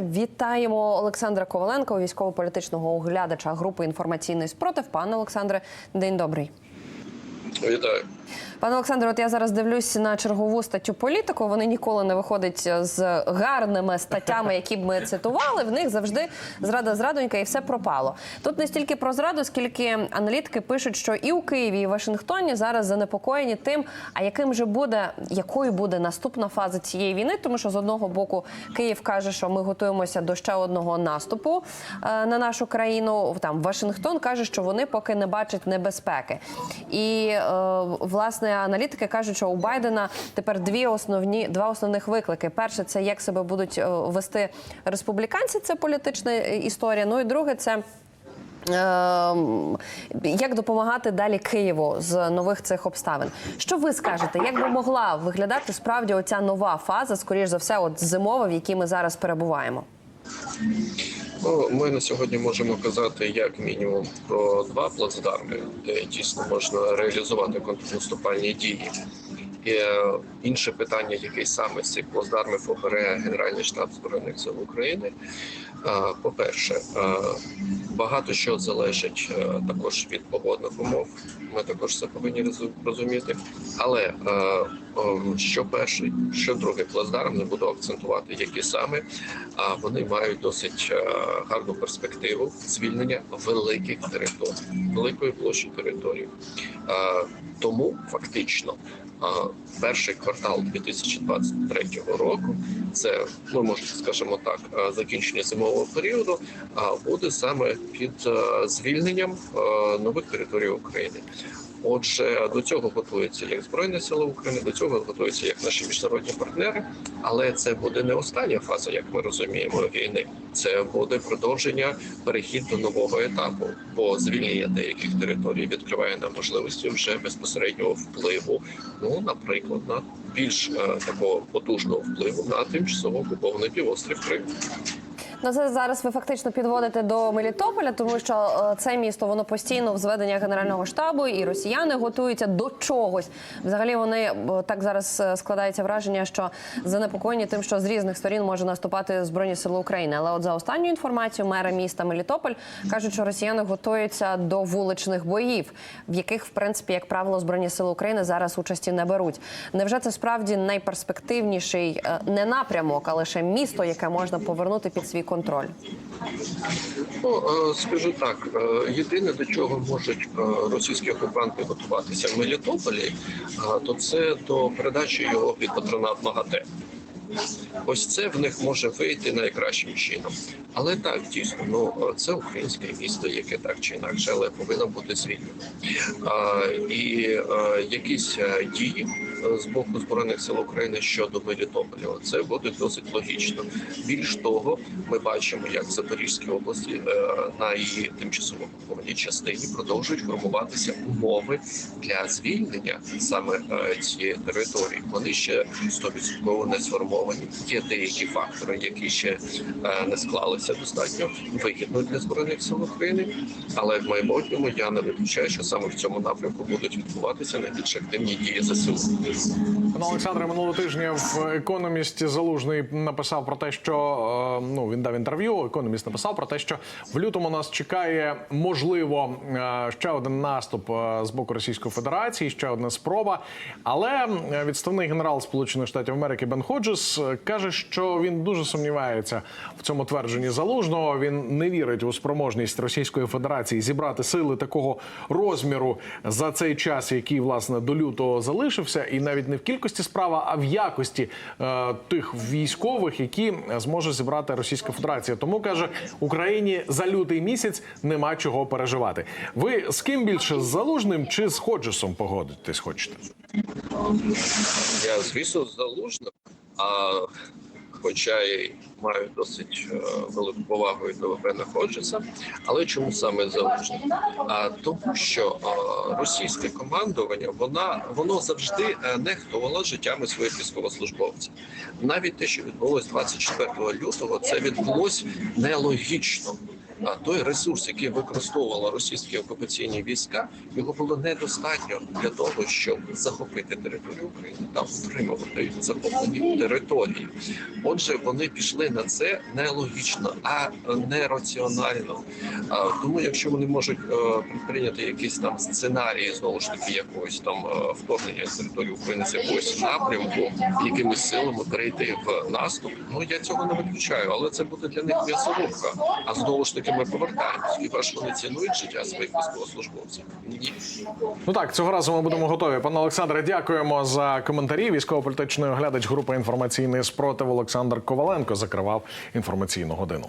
Вітаємо Олександра Коваленко, військово-політичного оглядача групи інформаційний спротив. Пане Олександре, день добрий. Вітаю. Пане Олександре, от я зараз дивлюсь на чергову статтю політику. Вони ніколи не виходять з гарними статтями, які б ми цитували. В них завжди зрада зрадонька і все пропало. Тут не стільки про зраду, скільки аналітики пишуть, що і у Києві, і в Вашингтоні зараз занепокоєні тим, а яким же буде якою буде наступна фаза цієї війни, тому що з одного боку Київ каже, що ми готуємося до ще одного наступу е, на нашу країну. Там Вашингтон каже, що вони поки не бачать небезпеки. І власне аналітики кажуть, що у Байдена тепер дві основні два основних виклики: перше, це як себе будуть е, вести республіканці. Це політична е, історія. Ну і друге, це. Ем, Як допомагати далі Києву з нових цих обставин? Що ви скажете? Як би могла виглядати справді оця нова фаза, скоріш за все, от зимова, в якій ми зараз перебуваємо? Ну, ми на сьогодні можемо казати як мінімум про два плацдарми, де дійсно можна реалізувати контрнаступальні дії. І інше питання, який саме з цих плацдармів обере Генеральний штаб збройних сил України. Е, По-перше, е, багато що залежить е, також від погодних умов. Ми також це повинні розуміти. Але е, ем, що перший, що другий плацдарм не буду акцентувати, які саме вони мають досить е, гарну перспективу звільнення великих територій, великої площі території. Е, Тому фактично перший квартал 2023 року це ми може скажімо так, е, закінчення зимового періоду, а буде саме під е, звільненням е, нових територій України. Отже, до цього готуються як збройні сили України, до цього готуються як наші міжнародні партнери. Але це буде не остання фаза, як ми розуміємо, війни. Це буде продовження перехід до нового етапу, бо звільнення деяких територій відкриває нам можливості вже безпосереднього впливу. Ну, наприклад, на більш е, такого потужного впливу на тимчасово окупований півострів Крим. Ну, це зараз ви фактично підводите до Мелітополя, тому що е, це місто воно постійно в зведеннях генерального штабу, і росіяни готуються до чогось. Взагалі вони е, так зараз е, складається враження, що занепокоєні тим, що з різних сторін може наступати збройні сили України. Але от за останню інформацію мера міста Мелітополь кажуть, що росіяни готуються до вуличних боїв, в яких, в принципі, як правило, збройні сили України зараз участі не беруть. Невже це справді найперспективніший не напрямок, а лише місто, яке можна повернути під свій контроль? Ну е, скажу так, е, єдине до чого можуть е, російські окупанти готуватися в Мелітополі, то це до передачі його під патронат МАГАТЕ. Ось це в них може вийти найкращим чином. Але так дійсно, ну це українське місто, яке так чи інакше, але повинно бути звільнено. А, і е, якісь е, дії е, з боку збройних сил України щодо Мелітополя, це буде досить логічно. Більш того, ми бачимо, як в Запорізькій області е, на її тимчасово окупованій частині продовжують формуватися умови для звільнення саме цієї території. Вони ще 100% не сформовані. Є деякі фактори, які ще е, не склалися достатньо вигідно для збройних сил України. Але в майбутньому я не виключаю, що саме в цьому напрямку будуть відбуватися найбільш активні дії ЗСУ. Пане Олександре, минулого тижня в економісті Залужний написав про те, що е, ну він дав інтерв'ю. Економіст написав про те, що в лютому нас чекає можливо е, ще один наступ з боку Російської Федерації, ще одна спроба. Але відставний генерал Сполучених Штатів Америки Бен Ходжес е, каже, що він дуже сумнівається в цьому твердженні залужного. Він не вірить у спроможність Російської Федерації зібрати сили такого розміру за цей час, який власне до лютого залишився, і навіть не в кількості справа, а в якості е, тих військових, які зможе зібрати Російська Федерація. Тому каже Україні за лютий місяць нема чого переживати. Ви з ким більше з залужним чи з Ходжесом погодитесь? Хочете? Я звісно залужним, а хоча й маю досить е, велику повагу до Бена Ходжеса, але чому саме залужним? А тому, що е, російське командування вона воно завжди е, нехтувало життями своїх військовослужбовців. Навіть те, що відбулось 24 лютого, це відбулось нелогічно. А той ресурс, який використовували російські окупаційні війська, його було недостатньо для того, щоб захопити територію України та втримувати захоплені території. Отже, вони пішли на це не логічно, а не раціонально. А, Тому, якщо вони можуть е, прийняти якісь там сценарії, знову ж таки, якогось там е, вторгнення території України з якогось напрямку, якимись силами перейти в наступ, ну я цього не виключаю, але це буде для них м'ясорубка. А знову ж таки, ми повертаємось. Хіба ж вони цінують життя своїх військовослужбовців? Ні. Ну так, цього разу ми будемо готові. Пане Олександре, дякуємо за коментарі. Військово-політичний оглядач групи інформаційний спротив Олександр Коваленко закривав інформаційну годину.